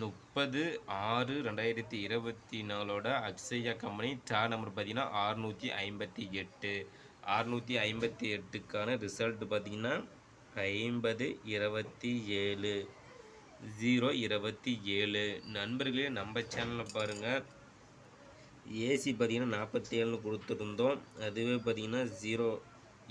முப்பது ஆறு ரெண்டாயிரத்தி இருபத்தி நாலோட அக்ஸையா கம்பெனி டா நம்பர் பார்த்தீங்கன்னா ஆறுநூற்றி ஐம்பத்தி எட்டு. ஆறுநூற்றி ஐம்பத்தி எட்டுக்கான ரிசல்ட் பார்த்தீங்கன்னா ஐம்பது இருபத்தி ஏழு. ஜீரோ இருபத்தி ஏழு. நண்பர்களே நம்ம சேனலில் பாருங்கள் ஏசி பார்த்தீங்கன்னா நாற்பத்தி ஏழுன்னு கொடுத்துருந்தோம். அதுவே பார்த்தீங்கன்னா ஜீரோ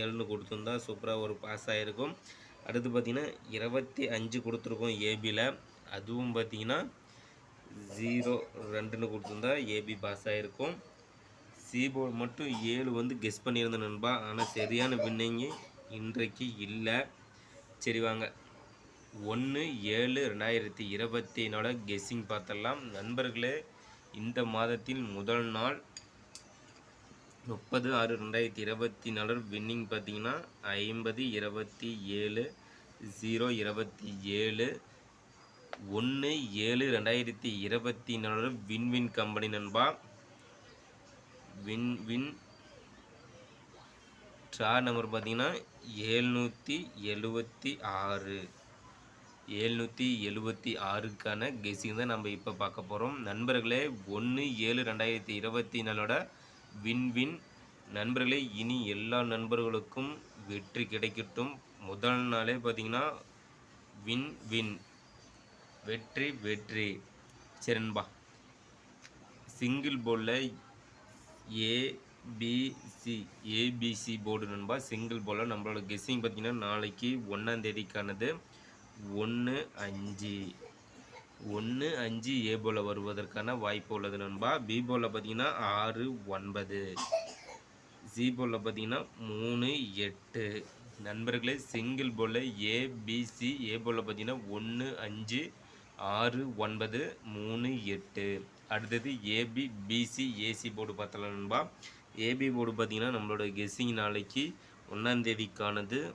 ஏழுன்னு கொடுத்துருந்தா சூப்பராக ஒரு பாஸ் ஆகிருக்கும் அடுத்து பார்த்தீங்கன்னா இருபத்தி அஞ்சு கொடுத்துருக்கோம் ஏபியில் அதுவும் பார்த்தீங்கன்னா ஜீரோ ரெண்டுன்னு கொடுத்துருந்தா ஏபி பாஸ் ஆகிருக்கும் சிபோர்டு மட்டும் ஏழு வந்து கெஸ் பண்ணியிருந்தேன் நண்பா. ஆனால் சரியான வின்னிங்கு இன்றைக்கு இல்லை. சரி வாங்க. ஒன்று ஏழு ரெண்டாயிரத்தி இருபத்தி நாலு கெஸ்ஸிங் பார்த்தலாம் நண்பர்களே இந்த மாதத்தில் முதல் நாள் முப்பது ஆறு ரெண்டாயிரத்தி இருபத்தி நாலு வின்னிங் பார்த்தீங்கன்னா ஐம்பது இருபத்தி ஏழு ஜீரோ இருபத்தி ஏழு. ஒன்று ஏழு ரெண்டாயிரத்தி இருபத்தி நாலு வின்வின் கம்பெனி நண்பா. Win win. ட்ரா நம்பர் பார்த்தீங்கன்னா ஏழ்நூற்றி எழுபத்தி ஆறு. ஏழ்நூற்றி எழுபத்தி ஆறுக்கான கெஸிங் தான் நம்ம இப்போ பார்க்க போகிறோம் நண்பர்களே ஒன்று ஏழு ரெண்டாயிரத்தி இருபத்தி நாலோட வின் வின். நண்பர்களே இனி எல்லா நண்பர்களுக்கும் வெற்றி கிடைக்கட்டும். முதல் நாளே பார்த்தீங்கன்னா வின் வின். வெற்றி வெற்றி. சரி நண்பா. சிங்கிள் போர்டில் ஏபிசி ஏபிசி போர்டு நண்பா. சிங்கிள் போர்டில் நம்மளோட கெஸ்ஸிங் பார்த்தீங்கன்னா நாளைக்கு ஒன்றாம் தேதிக்கானது. ஒன்று அஞ்சு. ஒன்று அஞ்சு ஏ போல் வருவதற்கான வாய்ப்பு உள்ளது நண்பா. பி போலில் பார்த்தீங்கன்னா ஆறு ஒன்பது. சி போலில் பார்த்தீங்கன்னா மூணு எட்டு. நண்பர்களே சிங்கிள் போலில் ஏபிசி ஏ போலில் பார்த்தீங்கன்னா ஒன்று அஞ்சு. ஆறு ஒன்பது மூணு எட்டு. அடுத்தது ஏபி பிசி ஏசி போர்டு பார்த்தலாம் நண்பா. ஏபி போர்டு பார்த்தீங்கன்னா நம்மளோட கெஸ்ஸிங் நாளைக்கு ஒன்றாந்தேதிக்கானது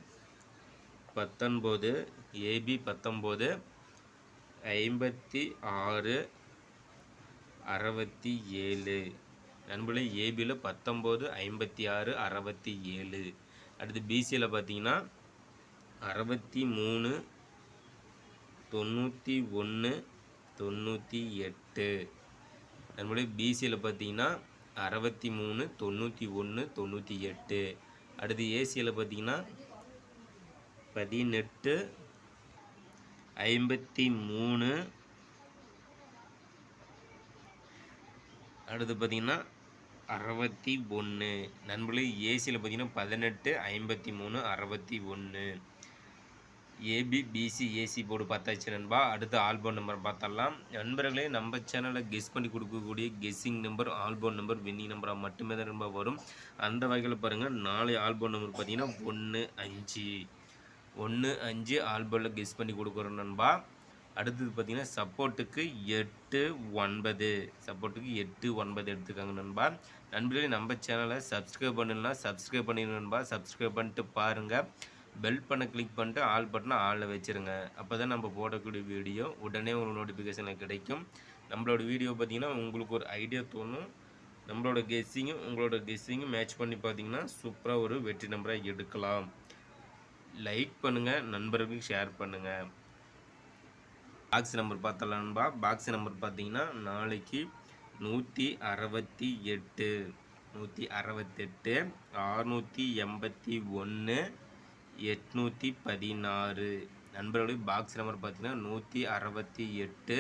பத்தொன்பது ஏபி பத்தொம்போது ஐம்பத்தி ஆறு அறுபத்தி ஏழு. நண்பர்களே ஏபியில் பத்தொம்போது ஐம்பத்தி ஆறு அறுபத்தி ஏழு. அடுத்து பிசியில் பார்த்தீங்கன்னா அறுபத்தி மூணு தொண்ணூற்றி ஒன்று தொண்ணூற்றி எட்டு. நம்மளுடைய பிசியில் பார்த்தீங்கன்னா அறுபத்தி மூணு தொண்ணூற்றி ஒன்று தொண்ணூற்றி எட்டு. அடுத்து ஏசியில் பார்த்தீங்கன்னா பதினெட்டு ஐம்பத்தி மூணு. அடுத்து பார்த்தீங்கன்னா அறுபத்தி ஒன்று நண்பர்களே ஏசியில் பார்த்தீங்கன்னா பதினெட்டு ஐம்பத்தி மூணு அறுபத்தி ஒன்று ஏபி பிசி ஏசி போர்டு பார்த்தாச்சு நண்பா. அடுத்து ஆல்பம் நம்பர் பார்த்தரலாம் நண்பர்களே நம்ம சேனலில் கெஸ் பண்ணி கொடுக்கக்கூடிய guessing number album number winning நம்பராக மட்டுமே தான் நம்ப வரும். அந்த வகையில் பாருங்கள் நாலு ஆல்பம் நம்பர் பார்த்தீங்கன்னா ஒன்று அஞ்சு. ஒன்று அஞ்சு ஆல்பமில் கெஸ் பண்ணி கொடுக்குறோம் நண்பா. அடுத்தது பார்த்திங்கன்னா சப்போர்ட்டுக்கு எட்டு ஒன்பது. சப்போர்ட்டுக்கு எட்டு ஒன்பது எடுத்துக்காங்க நண்பா. நண்பர்களே நம்ம சேனலை சப்ஸ்கிரைப் பண்ணலாம் சப்ஸ்கிரைப் பண்ணிடுங்க நண்பா. சப்ஸ்கிரைப் பண்ணிட்டு பாருங்கள் பெல் பண்ண கிளிக் பண்ணிட்டு ஆல் பட்டனை ஆளில் வச்சுருங்க. அப்போ தான் நம்ம போடக்கூடிய வீடியோ உடனே உங்களுக்கு நோட்டிஃபிகேஷனில் கிடைக்கும். நம்மளோட வீடியோ பார்த்தீங்கன்னா உங்களுக்கு ஒரு ஐடியா தோணும். நம்மளோட கெஸ்ஸிங்கும் உங்களோட கெஸ்ஸிங்கும் மேட்ச் பண்ணி பார்த்தீங்கன்னா சூப்பராக ஒரு வெற்றி நம்பராக எடுக்கலாம். லைக் பண்ணுங்கள் நண்பர்களுக்கு ஷேர் பண்ணுங்கள் பாக்ஸ் நம்பர் பார்த்தலான்பா பாக்ஸ் நம்பர் பார்த்தீங்கன்னா நாளைக்கு நூற்றி அறுபத்தி எட்டு. நூற்றி அறுபத்தெட்டு அறுநூற்றி எண்பத்தி ஒன்று எட்நூற்றி பதினாறு. நண்பர்களுடைய பாக்ஸ் நம்பர் பார்த்தீங்கன்னா நூற்றி அறுபத்தி எட்டு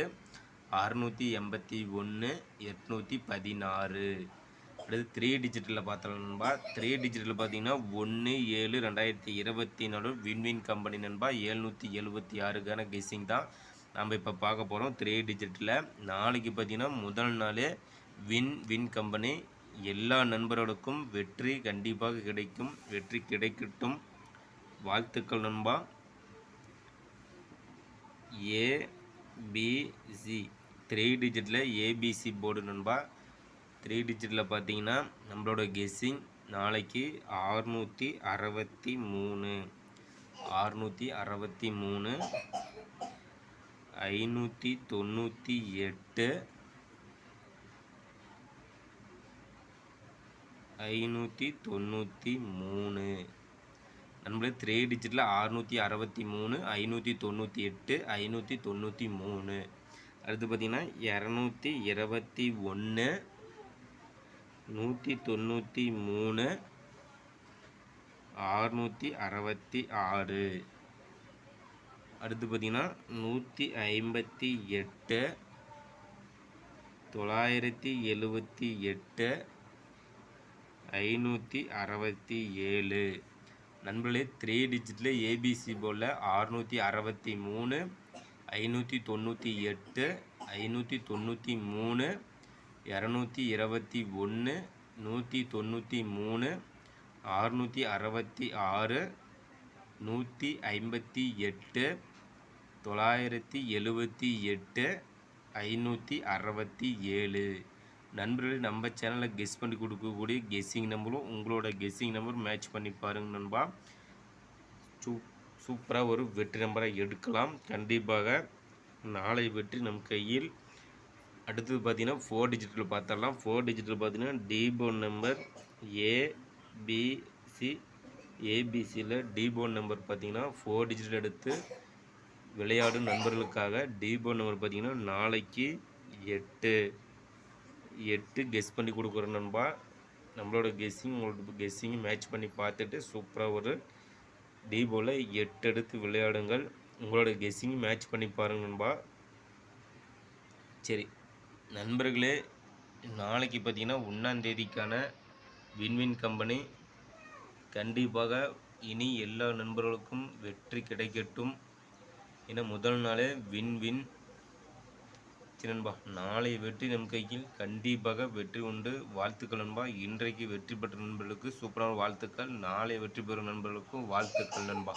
அறுநூற்றி எண்பத்தி ஒன்று எட்நூற்றி பதினாறு. அடுத்து த்ரீ டிஜிட்டலில் பார்த்தோம் நண்பா த்ரீ டிஜிட்டலில் பார்த்தீங்கன்னா ஒன்று ஏழு ரெண்டாயிரத்தி இருபத்தி நாலு விண்வின் கம்பெனி நண்பா ஏழ்நூற்றி எழுபத்தி ஆறுக்கான கெஸிங் தான் நம்ம இப்போ பார்க்க போகிறோம் த்ரீ டிஜிட்டில் நாளைக்கு பார்த்தீங்கன்னா முதல் நாள் வின் வின் கம்பெனி எல்லா நண்பர்களுக்கும் வெற்றி கண்டிப்பாக கிடைக்கும் வெற்றி கிடைக்கட்டும். வாழ்த்துக்கள் நண்பா. ஏபிசி த்ரீ டிஜிட்டில் ஏபிசி போர்டு நண்பா. த்ரீ டிஜிட்டில் பார்த்தீங்கன்னா நம்மளோட கெஸ்ஸிங் நாளைக்கு ஆறுநூற்றி அறுபத்தி மூணு. ஆறுநூற்றி அறுபத்தி மூணு. ஐநூற்றி தொண்ணூற்றி எட்டு. ஐநூற்றி தொண்ணூற்றி மூணு. நம்மளே த்ரீ டிஜிட்டில் அறுநூற்றி அறுபத்தி மூணு ஐநூற்றி தொண்ணூற்றி எட்டு ஐநூற்றி தொண்ணூற்றி மூணு. அடுத்து பார்த்திங்கன்னா இரநூத்தி இருபத்தி ஒன்று நூற்றி தொண்ணூற்றி மூணு அறுநூற்றி அறுபத்தி ஆறு. அடுத்து பார்த்திங்கன்னா நூற்றி ஐம்பத்தி எட்டு தொள்ளாயிரத்தி எழுபத்தி எட்டு ஐநூற்றி அறுபத்தி ஏழு. நண்பர்களே த்ரீ டிஜிட்டில் ஏபிசி போல் அறுநூற்றி அறுபத்தி மூணு ஐநூற்றி தொண்ணூற்றி எட்டு ஐநூற்றி தொண்ணூற்றி மூணு இரநூத்தி இருபத்தி ஒன்று நூற்றி தொண்ணூற்றி மூணு அறுநூற்றி அறுபத்தி ஆறு நூற்றி ஐம்பத்தி எட்டு தொள்ளாயிரத்தி எழுபத்தி எட்டு ஐநூற்றி அறுபத்தி ஏழு. நண்பர்களே நம்ம சேனலில் கெஸ் பண்ணி கொடுக்கக்கூடிய கெஸ்ஸிங் நம்பரும் உங்களோட கெஸ்ஸிங் நம்பர் மேட்ச் பண்ணி பாருங்க நண்பா. சூ சூப்பராக ஒரு வெற்றி நம்பராக எடுக்கலாம். கண்டிப்பாக நாளை வெற்றி நம் கையில். அடுத்தது பார்த்தீங்கன்னா ஃபோர் டிஜிட்டில் பார்த்தரலாம் ஃபோர் டிஜிட்டில் பார்த்தீங்கன்னா டிபோன் நம்பர் ஏபிசி ஏபிசியில் டிபோன் நம்பர் பார்த்தீங்கன்னா ஃபோர் டிஜிட்டல் எடுத்து விளையாடும் நண்பர்களுக்காக டிபோன் நம்பர் பார்த்தீங்கன்னா நாளைக்கு எட்டு. எட்டு கெஸ் பண்ணி கொடுக்குறோம் நண்பா. நம்மளோட கெஸ்ஸிங் உங்களோட கெஸ்ஸிங் மேட்ச் பண்ணி பார்த்துட்டு சூப்பராக ஒரு டிபோவில் எட்டு எடுத்து விளையாடுங்கள். உங்களோட கெஸ்ஸிங் மேட்ச் பண்ணி பாருங்க நண்பா. சரி நண்பர்களே நாளைக்கு பார்த்தீங்கன்னா ஒன்றாந்தேதிக்கான வின்வின் கம்பெனி கண்டிப்பாக இனி எல்லா நண்பர்களுக்கும் வெற்றி கிடைக்கட்டும். ஏன்னா முதல் நாளே வின் வின் சரி நண்பா. நாளை வெற்றி நம் கையில். கண்டிப்பாக வெற்றி உண்டு. வாழ்த்துக்கள் நண்பா. இன்றைக்கு வெற்றி பெற்ற நண்பர்களுக்கு சூப்பரான வாழ்த்துக்கள். நாளை வெற்றி பெறும் நண்பர்களுக்கும் வாழ்த்துக்கள் நண்பா.